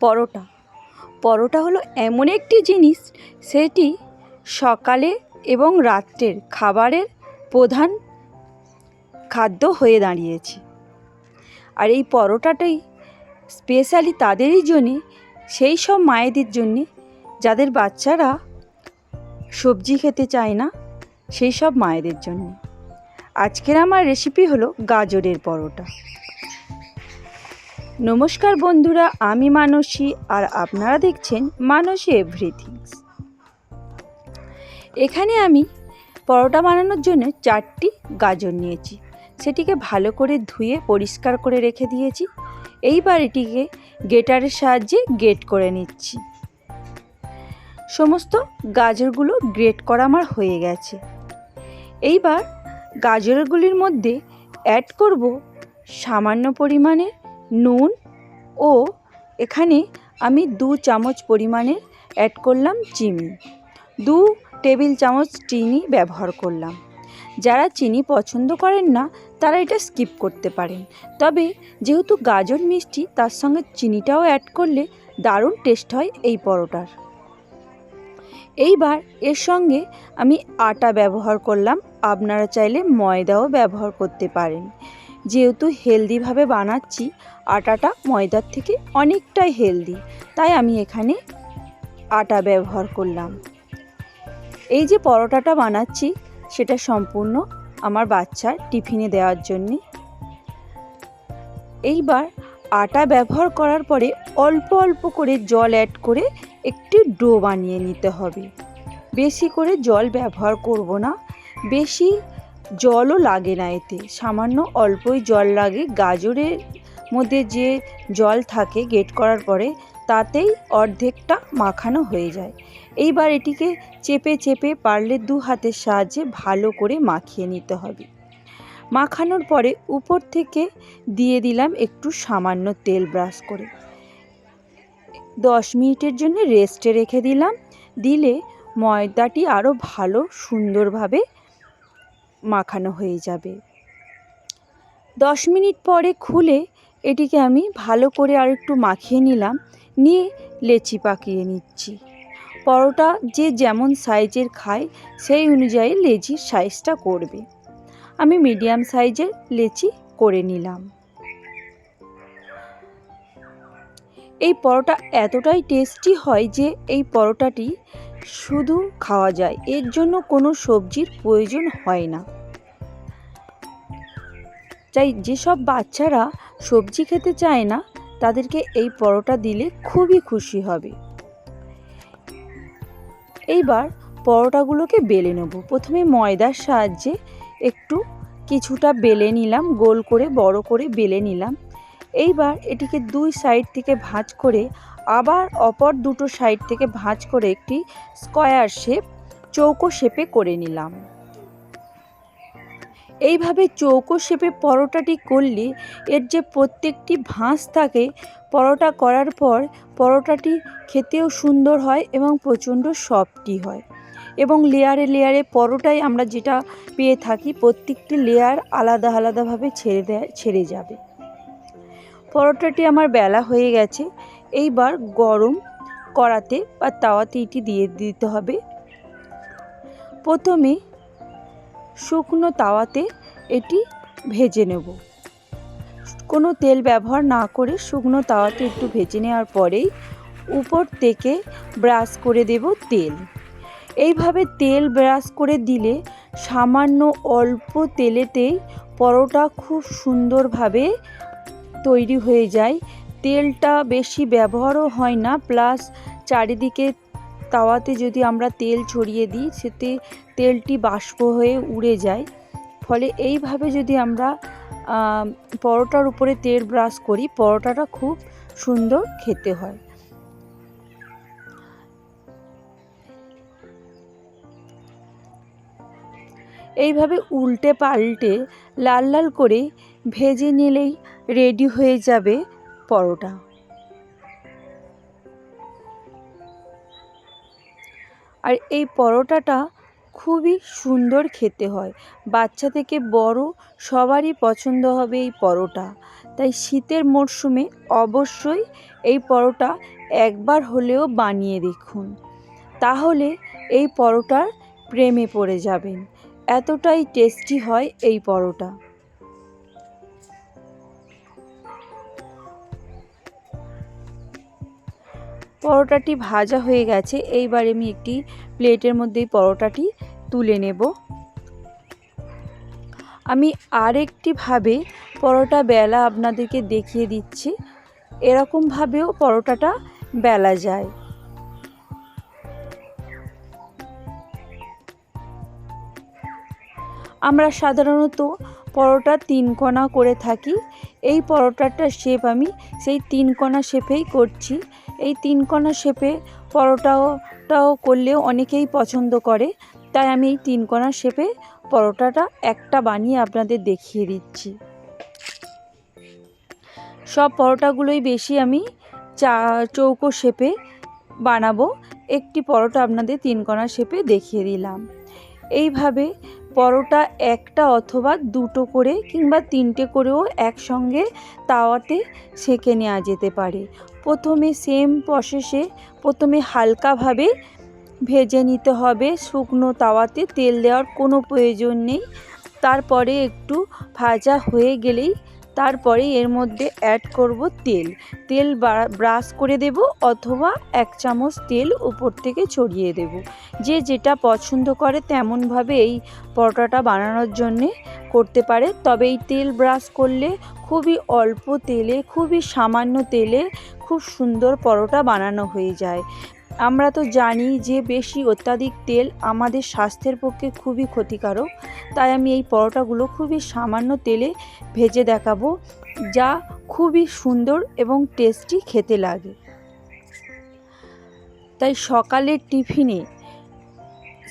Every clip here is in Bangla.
পরোটা। পরোটা হলো এমন একটি জিনিস, সেটি সকালে এবং রাত্রের খাবারের প্রধান খাদ্য হয়ে দাঁড়িয়েছে। আর এই পরোটাটাই স্পেশালি তাদেরই জন্যে, সেই সব মায়েদের জন্যে, যাদের বাচ্চারা সবজি খেতে চায় না, সেই সব মায়েদের জন্য। আজকের আমার রেসিপি হলো গাজরের পরোটা। নমস্কার বন্ধুরা, আমি মানসী আর আপনারা দেখছেন মানসী এভরিথিংস। এখানে আমি পরোটা বানানোর জন্য চারটি গাজর নিয়েছি। সেটিকে ভালো করে ধুয়ে পরিষ্কার করে রেখে দিয়েছি। এইবার এটিকে গেটারের সাহায্যে গেট করে নিচ্ছি। সমস্ত গাজরগুলো গ্রেট করা আমার হয়ে গেছে। এইবার গাজরগুলির মধ্যে অ্যাড করব সামান্য পরিমাণে নুন ও এখানে আমি দু চামচ পরিমাণে অ্যাড করলাম চিনি। দু টেবিল চামচ চিনি ব্যবহার করলাম। যারা চিনি পছন্দ করেন না, তারা এটা স্কিপ করতে পারেন। তবে যেহেতু গাজর মিষ্টি, তার সঙ্গে চিনিটাও অ্যাড করলে দারুণ টেস্ট হয় এই পরোটার। এইবার এর সঙ্গে আমি আটা ব্যবহার করলাম। আপনারা চাইলে ময়দাও ব্যবহার করতে পারেন। যেহেতু হেলদিভাবে বানাচ্ছি, আটাটা ময়দার থেকে অনেকটাই হেলদি, তাই আমি এখানে আটা ব্যবহার করলাম। এই যে পরোটাটা বানাচ্ছি, সেটা সম্পূর্ণ আমার বাচ্চার টিফিনে দেওয়ার জন্যে। এইবার আটা ব্যবহার করার পরে অল্প অল্প করে জল অ্যাড করে একটি ডো বানিয়ে নিতে হবে। বেশি করে জল ব্যবহার করব না, বেশি জলও লাগে না এতে। সামান্য অল্পই জল লাগে। গাজরের মধ্যে যে জল থাকে গেট করার পরে তাতেই অর্ধেকটা মাখানো হয়ে যায়। এইবার এটিকে চেপে চেপে পারলে দু হাতের সাহায্যে ভালো করে মাখিয়ে নিতে হবে। মাখানোর পরে উপর থেকে দিয়ে দিলাম একটু সামান্য তেল ব্রাশ করে। দশ মিনিটের জন্য রেস্টে রেখে দিলাম। দিলে ময়দাটি আরও ভালো সুন্দরভাবে মাখানো হয়ে যাবে। দশ মিনিট পরে খুলে এটিকে আমি ভালো করে আর একটু মাখিয়ে নিলাম, নিয়ে লেচি পাকিয়ে নিচ্ছি। পরোটা যে যেমন সাইজের খায়, সেই অনুযায়ী লেচির সাইজটা করবে। আমি মিডিয়াম সাইজের লেচি করে নিলাম। এই পরোটা এতটাই টেস্টি হয় যে এই পরোটাটি শুধু খাওয়া যায়, এর জন্য কোনো সবজির প্রয়োজন হয় না। তাই যেসব বাচ্চারা সবজি খেতে চায় না, তাদেরকে এই পরোটা দিলে খুবই খুশি হবে। এইবার পরোটাগুলোকে বেলে নেব। প্রথমে ময়দার সাহায্যে একটু কিছুটা বেলে নিলাম, গোল করে, বড় করে বেলে নিলাম। এইবার এটিকে দুই সাইড থেকে ভাঁজ করে আবার অপর দুটো সাইড থেকে ভাঁজ করে একটি স্কোয়ার শেপ, চৌকো শেপে করে নিলাম। এইভাবে চৌকো শেপে পরোটাটি করলে এর যে প্রত্যেকটি ভাঁজ থাকে, পরোটা করার পর পরোটাটি খেতেও সুন্দর হয় এবং প্রচণ্ড সফটই হয়। এবং লেয়ারে লেয়ারে পরোটাই আমরা যেটা পেয়ে থাকি, প্রত্যেকটি লেয়ার আলাদা আলাদাভাবে ছেড়ে দেয়, ছেড়ে যাবে। পরোটাটি আমার বেলা হয়ে গেছে এইবার গরম কড়াতে বা তাওয়াতে এটি দিয়ে দিতে হবে। প্রথমে শুকনো তাওয়াতে এটি ভেজে নেব। কোনো তেল ব্যবহার না করে শুকনো তাওয়াতে একটু ভেজে নেওয়ার পরেই উপর থেকে ব্রাশ করে দেব তেল। এইভাবে তেল ব্রাশ করে দিলে সামান্য অল্প তেলেতেই পরোটা খুব সুন্দরভাবে তৈরি হয়ে যায়। তেলটা বেশি ব্যবহারও হয় না প্লাস চারিদিকে তাওয়াতে যদি আমরা তেল ছড়িয়ে দিই, সেতে তেলটি বাষ্প হয়ে উড়ে যায়। ফলে এইভাবে যদি আমরা পরোটার উপরে তেল ব্রাশ করি, পরোটাটা খুব সুন্দর খেতে হয়। এইভাবে উল্টে পাল্টে লাল লাল করে ভেজে নিলেই রেডি হয়ে যাবে। পরোটা। আর এই পরোটাটা খুবই সুন্দর খেতে হয়। বাচ্চা থেকে বড় সবারই পছন্দ হবে এই পরোটা। তাই শীতের মরশুমে অবশ্যই এই পরোটা একবার হলেও বানিয়ে দেখুন। তাহলে এই পরোটার প্রেমে পড়ে যাবেন। এতটাই টেস্টি হয় এই পরোটা। পরোটাটি ভাজা হয়ে গেছে। এইবার আমি একটি প্লেটের মধ্যে পরোটাটি তুলে নেব। আমি আরেকটিভাবে পরোটা বেলা আপনাদেরকে দেখিয়ে দিচ্ছি। এরকমভাবেও পরোটাটা বেলা যায়। আমরা সাধারণত পরোটা তিন কোণা করে থাকি। এই পরোটাটার শেপ আমি সেই তিন কোণা শেপেই করছি। এই তিন কোণা শেপে পরোটাটাও করলেও অনেকেই পছন্দ করে। তাই আমি এই তিন কোণা শেপে পরোটাটা একটা বানিয়ে আপনাদের দেখিয়ে দিচ্ছি। সব পরোটাগুলোই বেশি আমি চা, চৌকো শেপে বানাবো। একটি পরোটা আপনাদের তিন কোণা শেপে দেখিয়ে দিলাম। এইভাবে পরোটা একটা অথবা দুটো করে কিংবা তিনটে করেও একসঙ্গে তাওয়াতে সেঁকে নেওয়া যেতে পারে। প্রথমে সেম প্রসেসে প্রথমে হালকাভাবে ভেজে নিতে হবে। শুকনো তাওয়াতে তেল দেওয়ার কোনো প্রয়োজন নেই। তারপরে একটু ভাজা হয়ে গেলেই তারপরে এর মধ্যে অ্যাড করব তেল। তেল ব্রাশ করে দেব অথবা এক চামচ তেল উপর থেকে ছড়িয়ে দেব। যে যেটা পছন্দ করে তেমনভাবে এই পরোটাটা বানানোর জন্যে করতে পারে। তবে এই তেল ব্রাশ করলে খুবই অল্প তেলে, খুবই সামান্য তেলে খুব সুন্দর পরোটা বানানো হয়ে যায়। আমরা তো জানি যে বেশি অত্যাধিক তেল আমাদের স্বাস্থ্যের পক্ষে খুবই ক্ষতিকারক, তাই আমি এই পরোটাগুলো খুবই সামান্য তেলে ভেজে দেখাবো, যা খুবই সুন্দর এবং টেস্টি খেতে লাগে। তাই সকালের টিফিনে,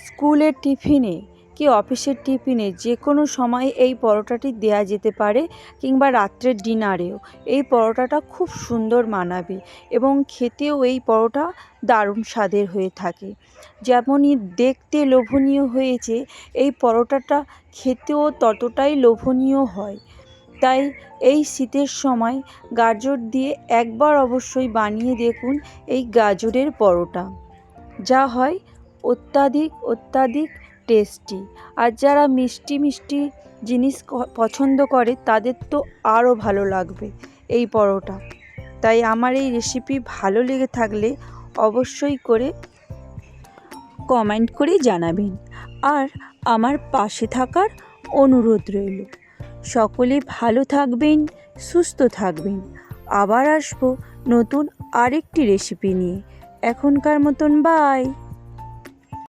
স্কুলের টিফিনে কি অফিসের টিফিনে যে কোনো সময় এই পরোটাটি দেয়া যেতে পারে কিংবা রাত্রের ডিনারেও। এই পরোটাটা খুব সুন্দর মানাবে এবং খেতেও এই পরোটা দারুণ স্বাদের হয়ে থাকে। যেমনই দেখতে লোভনীয় হয়েছে, এই পরোটাটা খেতেও ততটাই লোভনীয় হয়। তাই এই শীতের সময় গাজর দিয়ে একবার অবশ্যই বানিয়ে দেখুন এই গাজরের পরোটা। যা হয় অত্যাধিক অত্যাধিক টেস্টি আর যারা মিষ্টি মিষ্টি জিনিস পছন্দ করে, তাদের তো আরও ভালো লাগবে এই পরোটা। তাই আমার এই রেসিপি ভালো লেগে থাকলে অবশ্যই করে কমেন্ট করে জানাবেন। আর আমার পাশে থাকার অনুরোধ রইল। সকলে ভালো থাকবেন, সুস্থ থাকবেন। আবার আসব নতুন আরেকটি রেসিপি নিয়ে। এখনকার মতন বাই